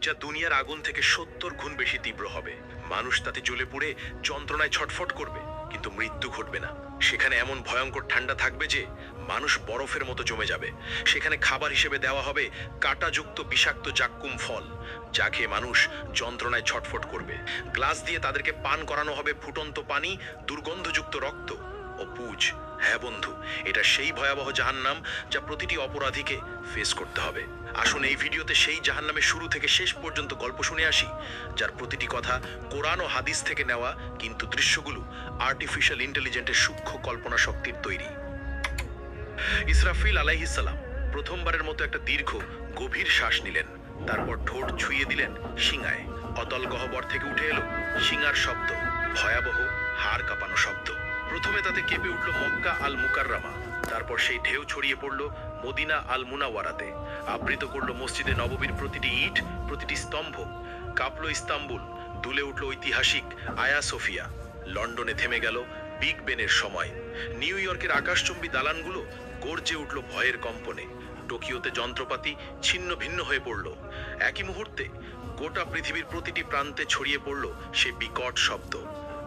যা দুনিয়ার আগুন থেকে সত্তর গুণ বেশি তীব্র হবে। মানুষ তাতে জ্বলে পুড়ে যন্ত্রণায় ছটফট করবে, কিন্তু মৃত্যু ঘটবে না। সেখানে এমন ভয়ঙ্কর ঠান্ডা থাকবে যে, মানুষ বরফের মতো জমে যাবে। সেখানে খাবার হিসেবে দেওয়া হবে কাঁটাযুক্ত বিষাক্ত জাক্কুম ফল, যা খেয়ে মানুষ যন্ত্রণায় ছটফট করবে। গ্লাস দিয়ে তাদেরকে পান করানো হবে ফুটন্ত পানি, দুর্গন্ধযুক্ত রক্ত ও পুজ। হ্যাঁ বন্ধু, এটা সেই ভয়াবহ জাহান্নাম যা প্রতিটি অপরাধীকে ফেস করতে হবে। আসুন এই ভিডিওতে সেই জাহান্নামের শুরু থেকে শেষ পর্যন্ত গল্প শুনে আসি, যার প্রতিটি কথা কোরআন ও হাদিস থেকে নেওয়া কিন্তু দৃশ্যগুলো আর্টিফিশিয়াল ইন্টেলিজেন্টের সূক্ষ্ম কল্পনা শক্তির তৈরি। ইসরাফিল আলাইহিসাল্লাম প্রথমবারের মতো একটা দীর্ঘ, গভীর শ্বাস নিলেন। তারপর ঠোঁট ছুঁয়ে দিলেন শিঙায় অতল গহ্বর থেকে উঠে এলো শিঙার শব্দ, ভয়াবহ হাড় কাঁপানো শব্দ। প্রথমে তাতে কেঁপে উঠল মক্কা আল মুকাররামা তারপর সেই ঢেউ ছড়িয়ে পড়ল মদিনা আল মুনাওয়ারাতে আবৃত করল মসজিদে নববীর প্রতিটি ইট, প্রতিটি স্তম্ভ। কাঁপলো ইস্তাম্বুল, দুলে উঠল ঐতিহাসিক আয়া সোফিয়া। লন্ডনে থেমে গেল বিগ বেনের সময়। নিউ ইয়র্কের আকাশচুম্বী দালানগুলো গর্জে উঠল ভয়ের কম্পনে। টোকিওতে যন্ত্রপাতি ছিন্ন ভিন্ন হয়ে পড়ল। একই মুহূর্তে গোটা পৃথিবীর প্রতিটি প্রান্তে ছড়িয়ে পড়ল সে বিকট শব্দ।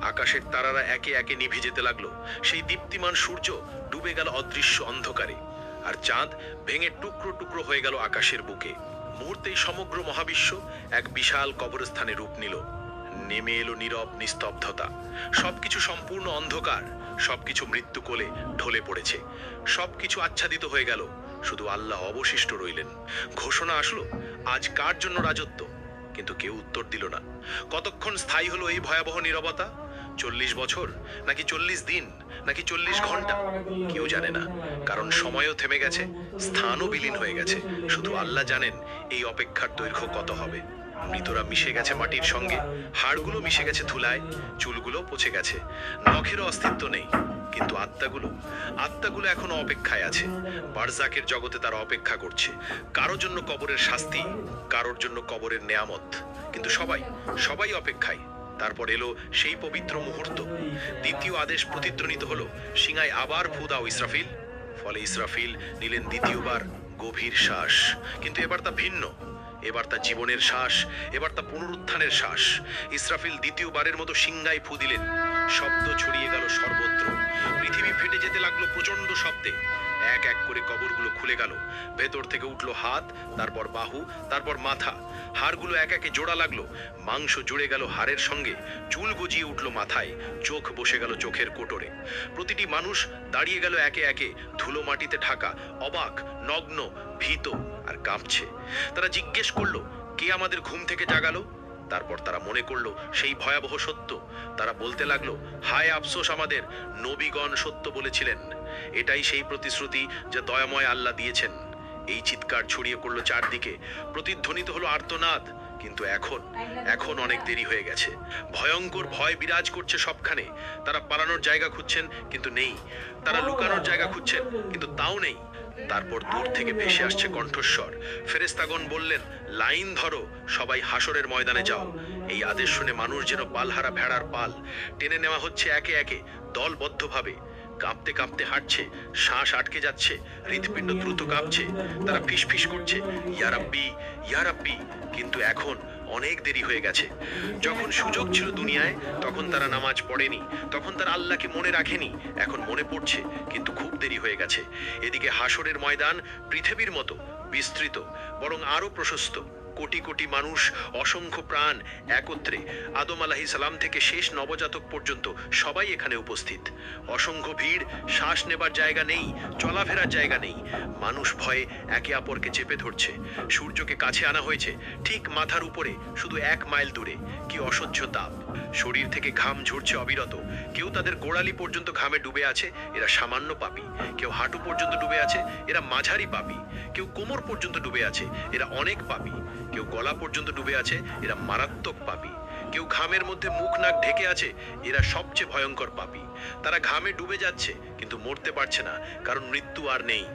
আকাশের তারারা একে একে নিভে যেতে লাগল। সেই দীপ্তিমান সূর্য ডুবে গেল অদৃশ্য অন্ধকারে, আর চাঁদ ভেঙে টুকরো টুকরো হয়ে গেল আকাশের বুকে। মুহূর্তেই সমগ্র মহাবিশ্ব এক বিশাল কবরস্থানে রূপ নিল। নেমে এলো নীরব নিস্তব্ধতা। সবকিছু সম্পূর্ণ অন্ধকার, সবকিছু মৃত্যু কোলে ঢলে পড়েছে। সবকিছু আচ্ছাদিত হয়ে গেল, শুধু আল্লাহ অবশিষ্ট রইলেন। ঘোষণা আসলো, আজ কার জন্য রাজত্ব? কিন্তু কেউ উত্তর দিল না। কতক্ষণ স্থায়ী হলো এই ভয়াবহ নীরবতা? চল্লিশ বছর, নাকি চল্লিশ দিন, নাকি চল্লিশ ঘণ্টা? কেউ জানে না, কারণ সময়ও থেমে গেছে, স্থানও বিলীন হয়ে গেছে। শুধু আল্লাহ জানেন এই অপেক্ষার দৈর্ঘ্য কত হবে। মৃতরা মিশে গেছে মাটির সঙ্গে, হাড়গুলো মিশে গেছে ধুলায়, চুলগুলো পচে গেছে। নখেরও অস্তিত্ব নেই, কিন্তু আত্মাগুলো আত্মাগুলো এখনও অপেক্ষায় আছে। বারজাকের জগতে তারা অপেক্ষা করছে। কারোর জন্য কবরের শাস্তি, কারোর জন্য কবরের নেয়ামত। কিন্তু সবাই সবাই অপেক্ষায়। তারপর এলো সেই পবিত্র মুহূর্ত। দ্বিতীয় আদেশ প্রতিধ্বনিত হলো, সিংহায় আবার ফু দাও ইসরাফিল। ফলে ইসরাফিল নিলেন দ্বিতীয়বার গভীর শ্বাস। কিন্তু এবার তা ভিন্ন। এবার তা জীবনের শ্বাস, এবার তা পুনরুত্থানের শ্বাস। ইসরাফিল দ্বিতীয়বারের মতো সিংহায় ফু দিলেন। শব্দ ছড়িয়ে গেল সর্বত্র। পৃথিবী ফেটে যেতে লাগল প্রচণ্ড শব্দে। এক এক করে কবরগুলো খুলে গেল। ভেতর থেকে উঠল হাত, তারপর বাহু, তারপর মাথা। হাড়গুলো এক একে জোড়া লাগল। মাংস জুড়ে গেল হাড়ের সঙ্গে। চুল গজিয়ে উঠল মাথায়। চোখ বসে গেল চোখের কোটরে। প্রতিটি মানুষ দাঁড়িয়ে গেল একে একে। ধুলো মাটিতে ঢাকা। অবাক, নগ্ন, ভীত আর কাঁপছে। তারা জিজ্ঞেস করল, কে আমাদের ঘুম থেকে জাগালো? তারপর তারা মনে করল, সেই ভয়াবহ সত্য। তারা বলতে লাগল, হায় আফসোস আমাদের। নবীগণ সত্য বলেছিলেন। এটাই সেই প্রতিশ্রুতি যা দয়াময় আল্লাহ দিয়েছেন। এই চিৎকার ছড়িয়ে পড়ল চারদিকে। প্রতিধ্বনিত হলো আর্তনাদ, কিন্তু এখন এখন অনেক দেরি হয়ে গেছে। ভয়ঙ্কর ভয় বিরাজ করছে সবখানে। তারা পালানোর জায়গা খুঁজছেন, কিন্তু নেই। তারা লুকানোর জায়গা খুঁজছেন, কিন্তু তাও নেই। তারপর দূর থেকে ভেসে আসছে কণ্ঠস্বর। ফেরেস্তাগণ বললেন, লাইন ধরো, সবাই হাসরের ময়দানে যাও। এই আদেশ শুনে মানুষ যেন পালহারা ভেড়ার পাল টেনে নেওয়া হচ্ছে একে একে, দলবদ্ধভাবে। কাঁপতে কাঁপতে হাঁটছে, শ্বাস আটকে যাচ্ছে, হৃৎপিণ্ড দ্রুত কাঁপছে, তারা ফিসফিস করছে, ইয়ারাব্বি ইয়ারাব্বি, কিন্তু এখন অনেক দেরি হয়ে গেছে। যখন সুযোগ ছিল দুনিয়ায়, তখন তারা নামাজ পড়েনি, তখন তারা আল্লাহকে মনে রাখেনি, এখন মনে পড়ছে, কিন্তু খুব দেরি হয়ে গেছে। এদিকে হাসরের ময়দান পৃথিবীর মতো, বিস্তৃত, বরং আরও প্রশস্ত। কোটি কোটি মানুষ, অসংখ্য প্রাণ একত্রে আদম আলাহি সালাম থেকে শেষ নবজাতক পর্যন্ত সবাই এখানে উপস্থিত। অসংখ্য ভিড়, শ্বাস নেবার জায়গা নেই, চলাফেরার জায়গা নেই। মানুষ ভয়ে একে অপরকে চেপে ধরছে। সূর্যকে কাছে আনা হয়েছে, ঠিক মাথার উপরে, শুধু এক মাইল দূরে। কি অসহ্য তাপ। শরীর থেকে ঘাম ঝরছে অবিরত। কেউ তাদের গোড়ালি পর্যন্ত ঘামে ডুবে আছে, এরা সামান্য পাপী। কেউ হাঁটু পর্যন্ত ডুবে আছে, এরা মাঝারি পাপী। কেউ কোমর পর্যন্ত ডুবে আছে, এরা অনেক পাপী। কেউ গলা পর্যন্ত ডুবে আছে, এরা মারাত্মক পাপী। কেউ ঘামের মধ্যে মুখ নাক ঢেকে আছে, এরা সবচেয়ে ভয়ঙ্কর পাপী। তারা ঘামে ডুবে যাচ্ছে, কিন্তু মরতে পারছে না, কারণ মৃত্যু আর নেই।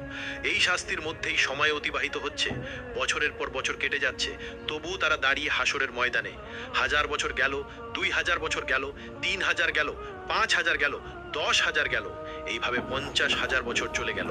এই শাস্তির মধ্যেই সময় অতিবাহিত হচ্ছে। বছরের পর বছর কেটে যাচ্ছে, তবুও তারা দাঁড়িয়ে হাসরের ময়দানে। হাজার বছর গেল, দুই হাজার বছর গেল, তিন হাজার গেল, পাঁচ হাজার গেল, দশ হাজার গেল। এইভাবে পঞ্চাশ হাজার বছর চলে গেল।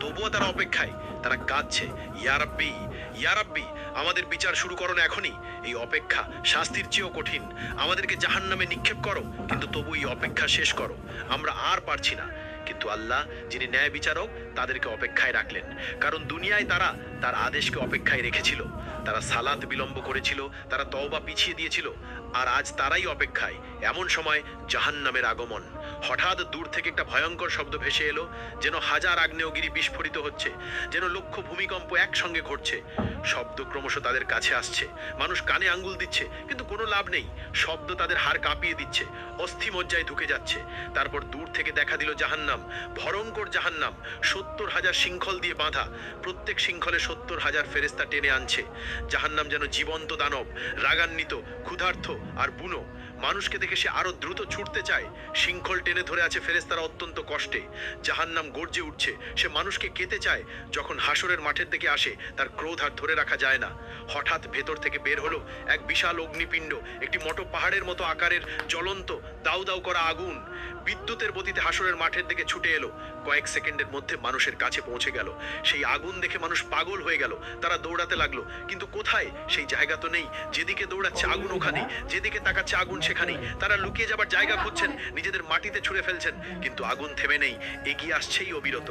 তবুও তারা অপেক্ষায়, তারা কাঁদছে ইয়ারাব্বি ইয়ারাব্বি আমাদের বিচার শুরু করো না এখনই। এই অপেক্ষা শাস্তির চেয়েও কঠিন। আমাদেরকে জাহান নামে নিক্ষেপ করো, কিন্তু তবু এই অপেক্ষা শেষ করো। আমরা আর পারছি না। কিন্তু আল্লাহ, যিনি ন্যায় বিচারক, তাদেরকে অপেক্ষায় রাখলেন। কারণ দুনিয়ায় তারা তার আদেশকে অপেক্ষায় রেখেছিল। তারা সালাত বিলম্ব করেছিল, তারা তওবা পিছিয়ে দিয়েছিল, আর আজ তারাই অপেক্ষায় এমন সময় জাহান্নামের আগমন। হঠাৎ দূর থেকে একটা ভয়ঙ্কর শব্দ ভেসে এলো, যেন হাজার আগ্নেয়গিরি বিস্ফোরিত হচ্ছে, যেন লক্ষ ভূমিকম্প একসঙ্গে ঘটছে। শব্দ ক্রমশ তাদের কাছে আসছে। মানুষ কানে আঙ্গুল দিচ্ছে, কিন্তু কোনো লাভ নেই। শব্দ তাদের হাড় কাঁপিয়ে দিচ্ছে, অস্থি মজ্জায় ঢুকে যাচ্ছে। তারপর দূর থেকে দেখা দিল জাহান্নাম, ভয়ঙ্কর জাহান্নাম, সত্তর হাজার শৃঙ্খল দিয়ে বাঁধা। প্রত্যেক শৃঙ্খলে সত্তর হাজার ফেরেস্তা টেনে আনছে। জাহান্নাম যেন জীবন্ত দানব রাগান্বিত ক্ষুধার্থ আর বুনো। মানুষকে দেখে সে আরও দ্রুত ছুটতে চায়। শৃঙ্খল টেনে ধরে আছে ফেরেস্তারা অত্যন্ত কষ্টে। জাহান্নাম গর্জে উঠছে। সে মানুষকে কেতে চায়। যখন হাসরের মাঠের দিকে আসে, তার ক্রোধ আর ধরে রাখা যায় না। হঠাৎ ভেতর থেকে বের হলো এক বিশাল অগ্নিপিণ্ড। একটি মোটো পাহাড়ের মতো আকারের জ্বলন্ত, দাউ দাউ করা আগুন। বিদ্যুতের গতিতে হাসরের মাঠের দিকে ছুটে এলো। কয়েক সেকেন্ডের মধ্যে মানুষের কাছে পৌঁছে গেল। সেই আগুন দেখে মানুষ পাগল হয়ে গেল। তারা দৌড়াতে লাগল। কিন্তু কোথায়? সেই জায়গা তো নেই। যেদিকে দৌড়াচ্ছে আগুন ওখানে। যেদিকে তাকাচ্ছে আগুন সেখানেই তারা লুকিয়ে যাবার জায়গা খুঁজছেন নিজেদের মাটিতে ছুঁড়ে ফেলছেন কিন্তু আগুন থেমে নেই এগিয়ে আসছেই অবিরত।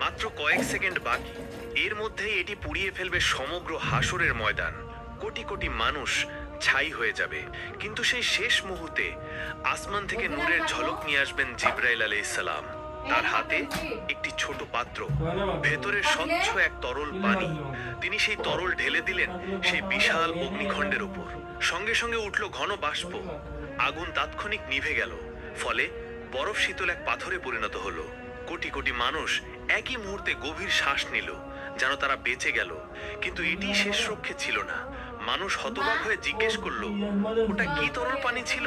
মাত্র কয়েক সেকেন্ড বাকি। এর মধ্যেই এটি পুড়িয়ে ফেলবে সমগ্র হাসরের ময়দান। কোটি কোটি মানুষ ছাই হয়ে যাবে। কিন্তু সেই শেষ মুহূর্তে আসমান থেকে নূরের ঝলক নিয়ে আসবেন জিব্রাইল আলাইহিসসালাম তার হাতে একটি ছোট পাত্র, ভেতরে স্বচ্ছ এক তরল পানি। তিনি সেই তরল ঢেলে দিলেন সেই বিশাল অগ্নিখণ্ডের উপর। সঙ্গে সঙ্গে উঠল ঘন বাষ্প। আগুন তাৎক্ষণিক নিভে গেল, ফলে বরফ শীতল এক পাথরে পরিণত হলো। কোটি কোটি মানুষ একই মুহূর্তে গভীর শ্বাস নিল, যেন তারা বেঁচে গেল। কিন্তু এটি শেষ রক্ষে ছিল না। মানুষ হতবাক হয়ে জিজ্ঞেস করল, ওটা কি তরল পানি ছিল?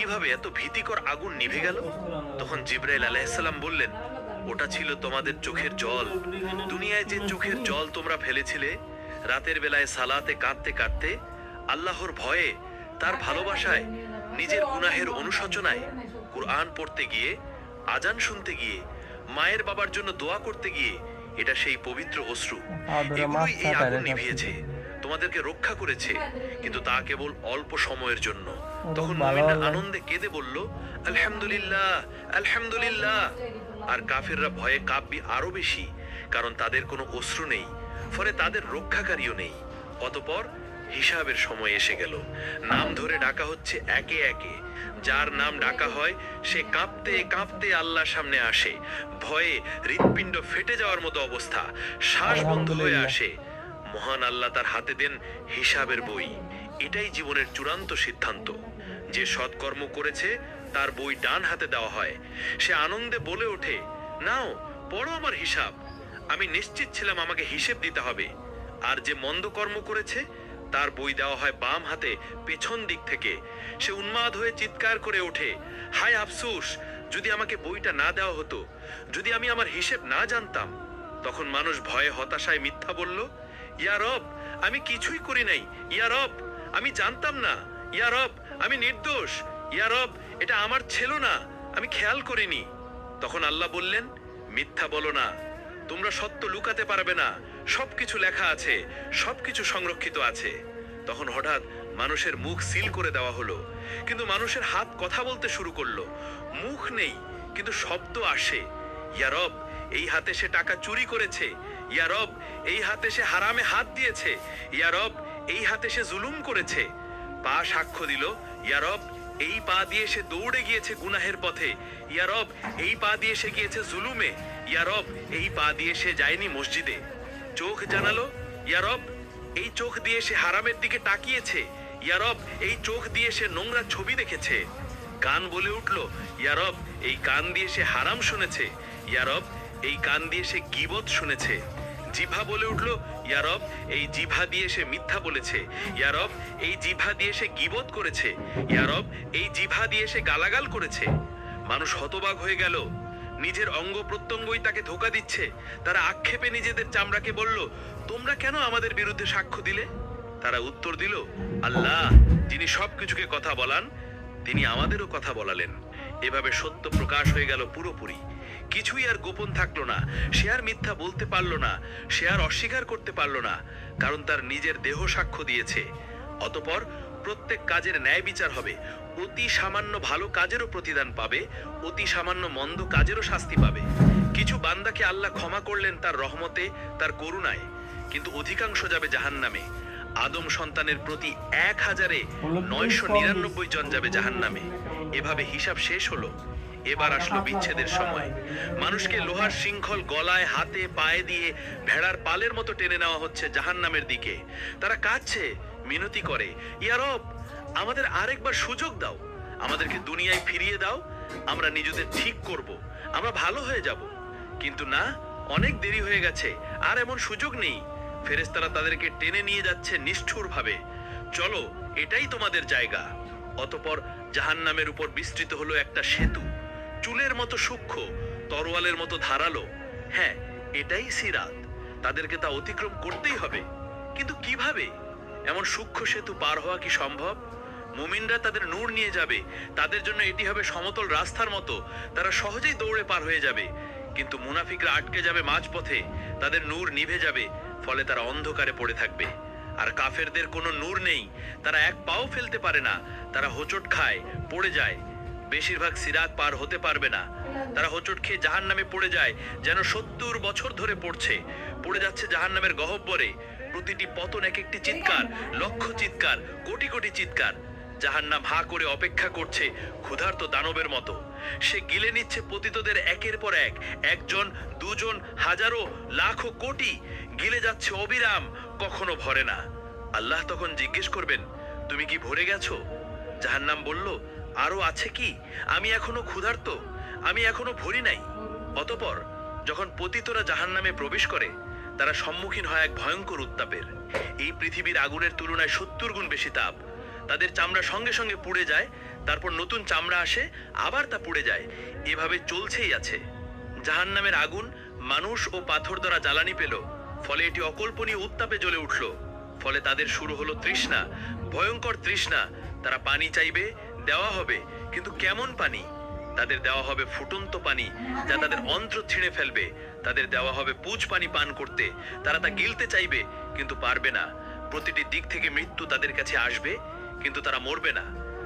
কীভাবে এত ভীতিকর আগুন নিভে গেল? তখন জিব্রাইল আলাইহিসসালাম বললেন ওটা ছিল তোমাদের চোখের জল। দুনিয়ায় যে চোখের জল তোমরা ফেলেছিলে রাতের বেলায় সালাতে কাঁদতে কাঁদতে আল্লাহর ভয়ে তার ভালোবাসায় নিজের গুনাহের অনুশোচনায় কোরআন পড়তে গিয়ে আজান শুনতে গিয়ে মায়ের বাবার জন্য দোয়া করতে গিয়ে এটা সেই পবিত্র অশ্রু। এগুলোই এই আগুন নিভিয়েছে। তোমাদেরকে রক্ষা করেছে কিন্তু তা কেবল অল্প সময়ের জন্য। তখন আনন্দে কেঁদে বলল আলহামদুলিল্লাহ আলহামদুলিল্লাহ। আর কাফিররা ভয়ে কাঁপবি আরও বেশি কারণ তাদের কোনো অশ্রু নেই ফলে তাদের রক্ষাকারীও নেই। অতপর হিসাবের সময় এসে গেল। নাম ধরে ডাকা হচ্ছে একে একে। যার নাম ডাকা হয় সে কাঁপতে কাঁপতে আল্লাহর সামনে আসে। ভয়ে হৃৎপিণ্ড ফেটে যাওয়ার মতো অবস্থা। শ্বাস বন্ধ হয়ে আসে। মহান আল্লাহ তার হাতে দেন হিসাবের বই। এটাই জীবনের চূড়ান্ত সিদ্ধান্ত। যে সৎকর্ম করেছে, তার বই ডান হাতে দেওয়া হয়। সে আনন্দে বলে ওঠে, নাও, পড়ো আমার হিসাব। আমি নিশ্চিত ছিলাম আমাকে হিসেব দিতে হবে। আর যে মন্দ কর্ম করেছে, তার বই দেওয়া হয় বাম হাতে, পেছন দিক থেকে। সে উন্মাদ হয়ে চিৎকার করে ওঠে, হায় আফসোস, যদি আমাকে বইটা না দেওয়া হতো, যদি আমি আমার হিসেব না জানতাম। তখন মানুষ ভয়ে হতাশায় মিথ্যা বলল ইয়ারব আমি কিছুই করি নাই। ইয়ারব আমি জানতাম না। ইয়া রব, আমি নির্দোষ। ইয়া রব, এটা আমার ছিল না, আমি খেয়াল করিনি। তখন আল্লাহ বললেন, মিথ্যা বলো না, তোমরা সত্য লুকাতে পারবে না, সবকিছু লেখা আছে, সবকিছু সংরক্ষিত আছে। তখন হঠাৎ মানুষের মুখ সিল করে দেওয়া হলো, কিন্তু মানুষের হাত কথা বলতে শুরু করল। মুখ নেই, কিন্তু শব্দ আসে। ইয়া রব, এই হাতে সে টাকা চুরি করেছে। ইয়া রব, এই হাতে সে হারামে হাত দিয়েছে। ইয়া রব, এই হাতে সে জুলুম করেছে। পা সাক্ষ্য দিল ইয়ারব এই পা দিয়ে সে দৌড়ে গিয়েছে গুনাহের পথে। ইয়ারব এই পা দিয়ে সে গিয়েছে জুলুমে। ইয়ারব এই পা দিয়ে সে যায়নি মসজিদে। চোখ জানালো ইয়ারব এই চোখ দিয়ে সে হারামের দিকে তাকিয়েছে। ইয়ারব এই চোখ দিয়ে সে নোংরা ছবি দেখেছে। কান বলে উঠল ইয়ারব এই কান দিয়ে সে হারাম শুনেছে। ইয়ারব এই কান দিয়ে সে গিবত শুনেছে। জিভা বলে উঠল ইয়ারব, এই জিভা দিয়ে সে মিথ্যা বলেছে। ইয়ারব, এই জিভা দিয়ে সে গিবত করেছে। ইয়ারব, এই জিভা দিয়ে সে গালাগাল করেছে। মানুষ হতবাক হয়ে গেল। নিজের অঙ্গ প্রত্যঙ্গই তাকে ধোকা দিচ্ছে। তারা আক্ষেপে নিজেদের চামড়াকে বলল, তোমরা কেন আমাদের বিরুদ্ধে সাক্ষ্য দিলে? তারা উত্তর দিল, আল্লাহ, যিনি সবকিছুকে কথা বলান, তিনি আমাদেরও কথা বলালেন। এভাবে সত্য প্রকাশ হয়ে গেল পুরোপুরি। কিছুই আর গোপন থাকল না। সে আর মিথ্যা বলতে পারল না সে আর অস্বীকার করতে পারল না কারণ তার নিজের দেহ সাক্ষ্য দিয়েছে। অতপর প্রত্যেক কাজের ন্যায় বিচার হবে। অতি সামান্য ভালো কাজেরও প্রতিদান পাবে অতি সামান্য মন্দ কাজেরও শাস্তি পাবে। কিছু বান্দাকে আল্লাহ ক্ষমা করলেন তার রহমতে তার করুণায়। কিন্তু অধিকাংশ যাবে জাহান্নামে। আদম সন্তানের প্রতি এক হাজারে নয়শো নিরানব্বই জন যাবে জাহান্নামে। এভাবে হিসাব শেষ হলো। এবার আসলো বিচ্ছেদের সময়। মানুষকে লোহার শৃঙ্খল গলায়, হাতে, পায়ে দিয়ে ভেড়ার পালের মতো টেনে নেওয়া হচ্ছে জাহান্নামের দিকে। তারা কাঁদছে, মিনতি করে ইয়ারব আমাদের আরেকবার সুযোগ দাও। আমাদেরকে দুনিয়ায় ফিরিয়ে দাও, আমরা নিজেদের ঠিক করব, আমরা ভালো হয়ে যাব। কিন্তু না, অনেক দেরি হয়ে গেছে, আর এমন সুযোগ নেই। ফেরেশতারা তাদেরকে টেনে নিয়ে যাচ্ছে নিষ্ঠুরভাবে। চলো, এটাই তোমাদের জায়গা। অতপর জাহান্নামের উপর বিস্তৃত হলো একটা সেতু। চুলের মতো সূক্ষ্ম, তরোয়ালের মতো ধারালো। হ্যাঁ এটাই সিরাত। তাদেরকে তা অতিক্রম করতেই হবে। কিন্তু কীভাবে? এমন সূক্ষ্ম সেতু পার হওয়া কি সম্ভব? মুমিনরা তাদের নূর নিয়ে যাবে। তাদের জন্য এটি হবে সমতল রাস্তার মতো। তারা সহজেই দৌড়ে পার হয়ে যাবে। কিন্তু মুনাফিকরা আটকে যাবে মাঝপথে। তাদের নূর নিভে যাবে, ফলে তারা অন্ধকারে পড়ে থাকবে। আর কাফেরদের কোনো নূর নেই। তারা এক পাও ফেলতে পারে না। তারা হোঁচট খায়, পড়ে যায়। বেশিরভাগ সিরাত পার হতে পারবে না। তারা হোঁচট খেয়ে জাহান নামে পড়ে যায়, যেন সত্তর বছর ধরে পড়ছে। পড়ে যাচ্ছে জাহান নামের গহব্বরে। প্রতিটি পতন এক একটি চিৎকার, লক্ষ চিৎকার, কোটি কোটি চিৎকার। জাহান্নাম হা করে অপেক্ষা করছে ক্ষুধার্ত দানবের মতো। সে গিলে নিচ্ছে পতিতদের একের পর এক। একজন, দুজন, হাজারো, লাখো কোটি গিলে যাচ্ছে অবিরাম, কখনো ভরে না। আল্লাহ তখন জিজ্ঞেস করবেন, তুমি কি ভরে গেছো? জাহান্নাম বলল আরও আছে কি? আমি এখনও ক্ষুধার্ত, আমি এখনও ভরি নাই। অতপর যখন পতিতরা জাহান্নামে প্রবেশ করে, তারা সম্মুখীন হয় এক ভয়ঙ্কর উত্তাপের। এই পৃথিবীর আগুনের তুলনায় সত্তর গুণ বেশি তাপ। তাদের চামড়া সঙ্গে সঙ্গে পুড়ে যায়, তারপর নতুন চামড়া আসে, আবার তা পুড়ে যায়। এভাবে চলছেই আছে। জাহান্নামের আগুন মানুষ ও পাথর দ্বারা জ্বালানি পেল, ফলে এটি অকল্পনীয় উত্তাপে জ্বলে উঠল। ফলে তাদের শুরু হলো তৃষ্ণা, ভয়ঙ্কর তৃষ্ণা। তারা পানি চাইবে দেওয়া হবে, কিন্তু কেমন পানি? তাদের দেওয়া হবে ফুটন্ত পানি, যা তাদের অন্ত্র ছিঁড়ে ফেলবে। তাদের দেওয়া হবে পুজ পানি পান করতে। তারা তা গিলতে চাইবে, কিন্তু পারবে না। প্রতিটি দিক থেকে মৃত্যু তাদের কাছে আসবে, কিন্তু তারা মরবে না।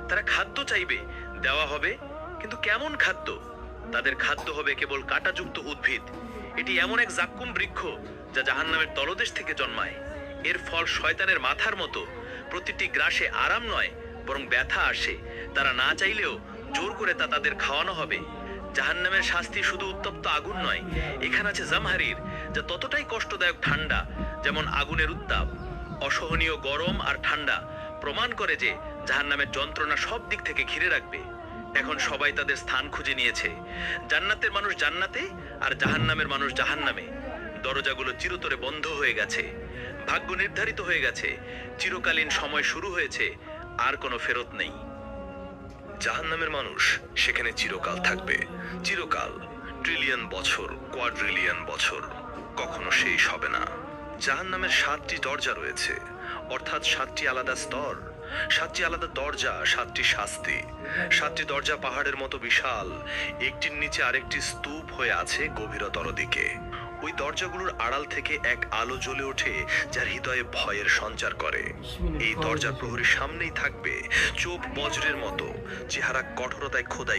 তারা খাদ্য চাইবে, দেওয়া হবে, কিন্তু কেমন খাদ্য? তাদের খাদ্য হবে কেবল কাঁটাযুক্ত উদ্ভিদ। এটি এমন এক জাক্কুম বৃক্ষ, যা জাহান্নামের তলদেশ থেকে জন্মায়। এর ফল শয়তানের মাথার মতো। প্রতিটি গ্রাসে আরাম নয় বরং ব্যথা আসে। তারা না চাইলেও জোর করে তা তাদের খাওয়ানো হবে। জাহান্নামের শাস্তি শুধু উত্তপ্ত আগুন নয়, এখানে আছে জামহারির, যা ততটাই কষ্টদায়ক ঠান্ডা, যেমন আগুনের উত্তাপ। অসহনীয় গরম আর ঠান্ডা প্রমাণ করে যে জাহান্নামের যন্ত্রণা সব দিক থেকে ঘিরে রাখবে। এখন সবাই তাদের স্থান খুঁজে নিয়েছে। জান্নাতের মানুষ জান্নাতে আর জাহান্নামের মানুষ জাহান্নামে। দরজাগুলো চিরতরে বন্ধ হয়ে গেছে। ভাগ্য নির্ধারিত হয়ে গেছে। চিরকালীন সময় শুরু হয়েছে। আর কোনো ফেরত নেই। জাহান্নামের মানুষ সেখানে চিরকাল থাকবে। চিরকাল ট্রিলিয়ন বছর কোয়াড্রিলিয়ন বছর, কখনো শেষ হবে না। জাহান্নামের সাতটি দরজা রয়েছে, অর্থাৎ সাতটি আলাদা স্তর। সাতটি আলাদা দরজা, সাতটি শাস্তি। সাতটি দরজা পাহাড়ের মতো বিশাল, একটির নিচে আরেকটি স্তূপ হয়ে আছে গভীরতর দিকে। ওই দরজাগুলোর আড়াল থেকে এক আলো জ্বলে ওঠে যার হৃদয়ে ভয়ের সঞ্চার করে। এই দরজার প্রহরীর সামনেই থাকবে চোখ বজ্রের মতো। চেহারা কঠোরতায় খোদাই